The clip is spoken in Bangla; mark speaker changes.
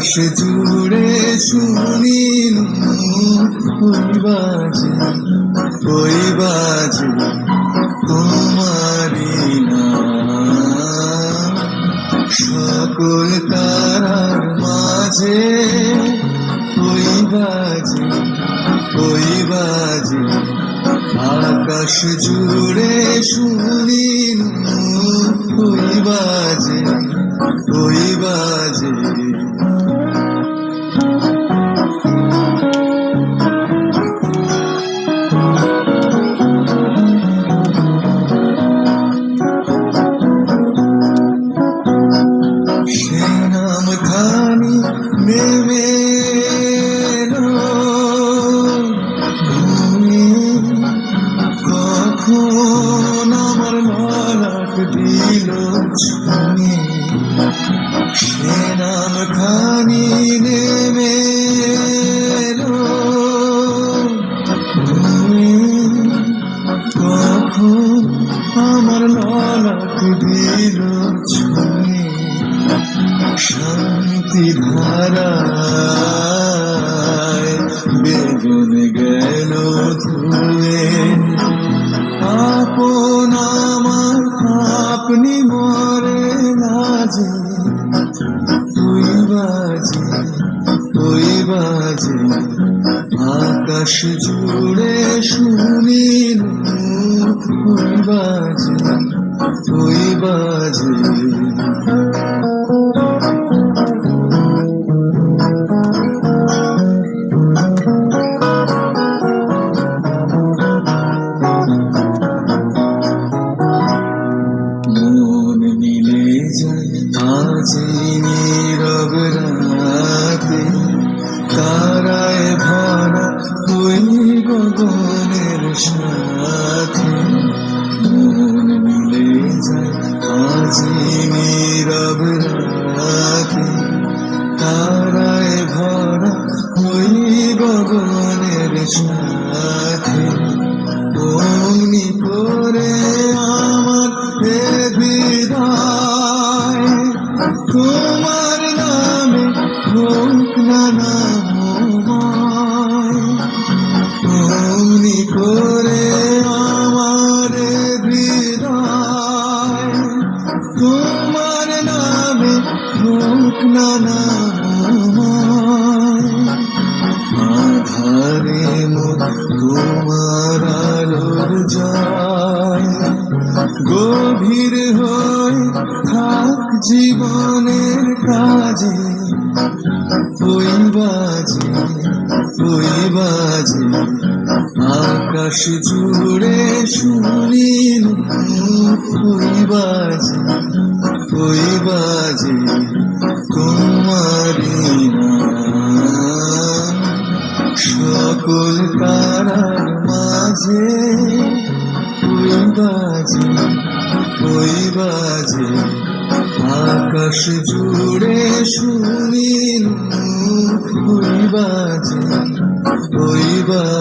Speaker 1: আকাশ জুড়ে শুনিল ওই বাজে ওই বাজে তোমারি সকল তারার মাঝে ওই বাজে? ওই বাজে? আকাশ জুড়ে শুনিল ওই বাজে? ওই বাজে? ছুঁয়ে সে নাম খানি নেমে কখন আমার ললাট দিল ছুঁয়ে শান্তি ধারায় বেগুন গেল ধুয়ে আপন আমার আপনি মরে লাজে তুই বাজে তুই বাজে। আকাশ জুড়ে শুনি তুই বাজে তুই বাজে। মন মিলে যায় নীরব রাতে তারায় ভরা ওই গগনের সাথে মন মিলে যায় নীরব রাতে তারায় ভরা ওই গগনের সাথে অগ্নি করে আমার তোমার নামে হোক না নামময় আধারে মোর তোমার আলোর যায়। গভীর হয়ে থাক জীবনের কাজে। ওই বাজে ওই বাজে। আকাশ জুড়ে শুনিল ওই বাজে ওই বাজে তোমারি সকল তারার মাঝে ওই বাজে ওই বাজে। আকাশ জুড়ে শুনিল ওই বাজে ওই বাজে।